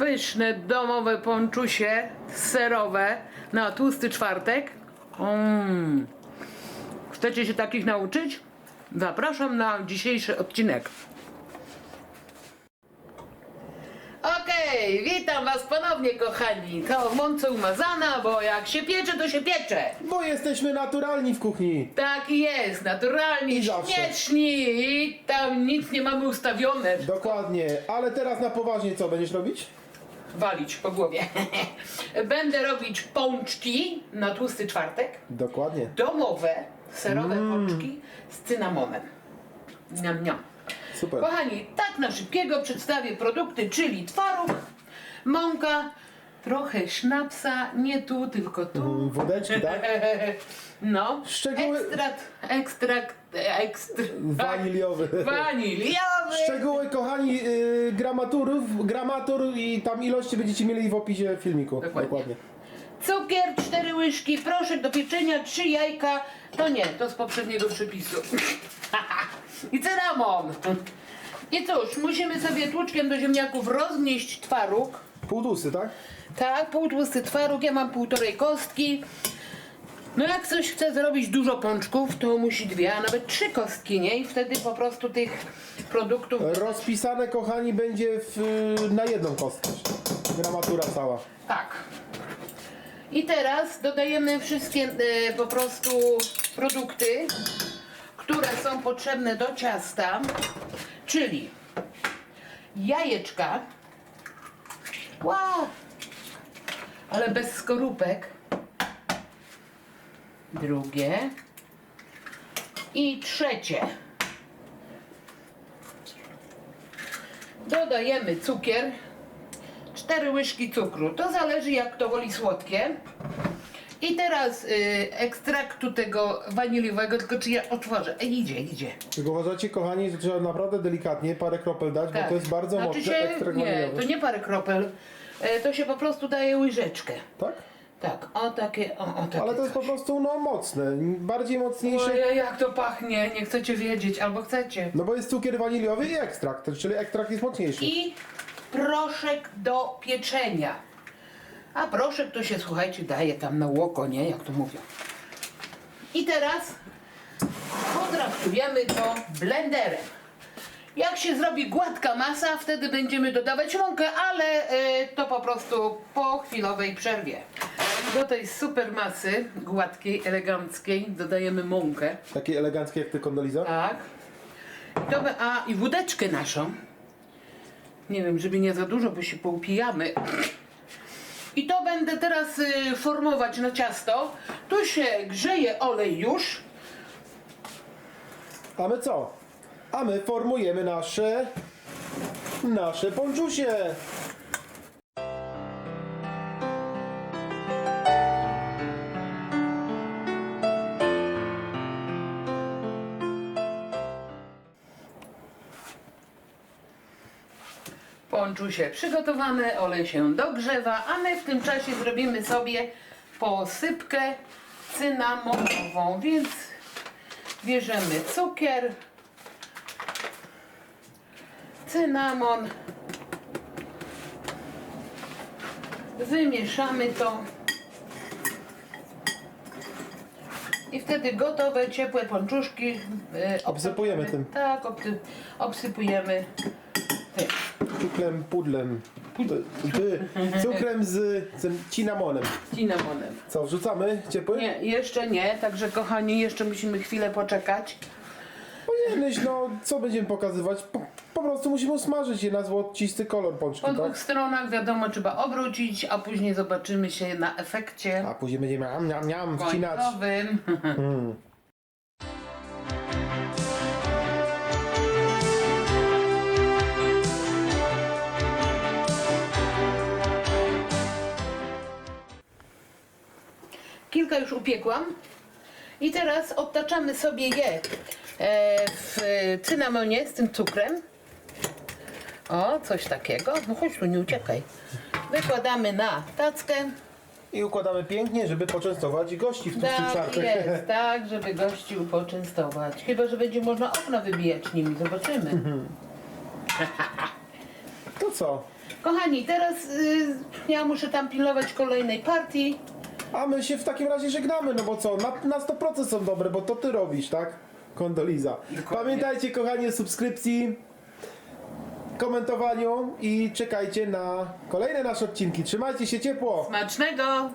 pyszne domowe ponczusie serowe na tłusty czwartek. Mm. Chcecie się takich nauczyć? Zapraszam na dzisiejszy odcinek. Okej, witam was ponownie kochani. To w mące umazana, bo jak się piecze, to się piecze. Bo jesteśmy naturalni w kuchni. Tak jest, naturalnie, I zawsze. śmieczni i tam nic nie mamy ustawione. Dokładnie. Ale teraz na poważnie co będziesz robić? Walić po głowie. Będę robić pączki na tłusty czwartek. Dokładnie. Domowe, serowe Mm. pączki z cynamonem. Niam, niam. Super. Kochani, tak na szybkiego przedstawię produkty, czyli twaróg, mąka, trochę sznapsa, nie tu, tylko tu. Mm, Wódeczki, tak? No, Szczegóły- ekstrakt, ekstrakt, ekstr... Waniliowy. Waniliowy! Szczegóły, kochani, yy, gramaturów, gramatur i tam ilości będziecie mieli w opisie filmiku. Dokładnie. Cukier, cztery łyżki, proszek do pieczenia, trzy jajka. To nie, to z poprzedniego przepisu. I cynamon. I cóż, musimy sobie tłuczkiem do ziemniaków roznieść twaróg. Półdusy, tak? Tak, półtłusty twaróg, ja mam półtorej kostki. No jak ktoś chce zrobić dużo pączków, to musi dwie, a nawet trzy kostki, nie? I wtedy po prostu tych produktów... Rozpisane, kochani, będzie w, yy, na jedną kostkę. Gramatura cała. Tak. I teraz dodajemy wszystkie e, po prostu produkty, które są potrzebne do ciasta, czyli jajeczka, wow, ale bez skorupek, drugie i trzecie. Dodajemy cukier, 4 łyżki cukru. To zależy jak to woli słodkie. I teraz y, ekstraktu tego waniliowego, tylko czy ja otworzę. Ej, idzie, idzie. Tylko uważajcie, kochani, że trzeba naprawdę delikatnie parę kropel dać, bo to jest bardzo Znaczy mocny się, ekstrakt Nie, waniliowy. to nie parę kropel. E, to się po prostu daje łyżeczkę. Tak? Tak, o takie, o, o takie. Ale to jest po prostu, no, mocne. Bardziej mocniejsze. Ojej, jak to pachnie, nie chcecie wiedzieć, albo chcecie. No bo jest cukier waniliowy i ekstrakt, czyli ekstrakt jest mocniejszy. I proszek do pieczenia. A proszek to się, słuchajcie, daje tam na łoko, nie? Jak to mówią. I teraz potraktujemy to blenderem. Jak się zrobi gładka masa, wtedy będziemy dodawać mąkę, ale y, to po prostu po chwilowej przerwie. Do tej super masy, gładkiej, eleganckiej, dodajemy mąkę. Takie eleganckie jak ty, Kondoliza? Tak. To, a i wódeczkę naszą. Nie wiem, żeby nie za dużo, bo się poupijamy. I to będę teraz y, formować na ciasto. Tu się grzeje olej już. A my co? A my formujemy nasze... Nasze ponczusie. Ponczusie przygotowane, olej się dogrzewa, a my w tym czasie zrobimy sobie posypkę cynamonową, więc bierzemy cukier, cynamon, wymieszamy to. I wtedy gotowe, ciepłe ponczuszki e, Obsypujemy tym. Tak, obsy, obsypujemy. Cukrem, pudlem. Ty, cukrem z, z cinamonem. Cinamonem. Co, wrzucamy ciepły? Nie, jeszcze nie, także kochani, jeszcze musimy chwilę poczekać. Powinieneś, no, co będziemy pokazywać? Po, po prostu musimy usmażyć je na złocisty kolor pączki, Po dwóch tak? stronach wiadomo trzeba obrócić, a później zobaczymy się na efekcie A później będziemy miam, miam, miam, wcinać. końcowym. Kilka już upiekłam i teraz obtaczamy sobie je e, w cynamonie z tym cukrem. O, coś takiego. No chodź tu, nie uciekaj. Wykładamy na tackę. I układamy pięknie, żeby poczęstować gości w tłustym Tak jest, tak, żeby gości poczęstować. Chyba, że będzie można okna wybijać nimi, zobaczymy. To co? Kochani, teraz y, ja muszę tam pilnować kolejnej partii. A my się w takim razie żegnamy, no bo co, na, na 100% są dobre, bo to ty robisz, tak? Kondoliza. Dokładnie. Pamiętajcie kochani o subskrypcji, komentowaniu i czekajcie na kolejne nasze odcinki. Trzymajcie się ciepło! Smacznego!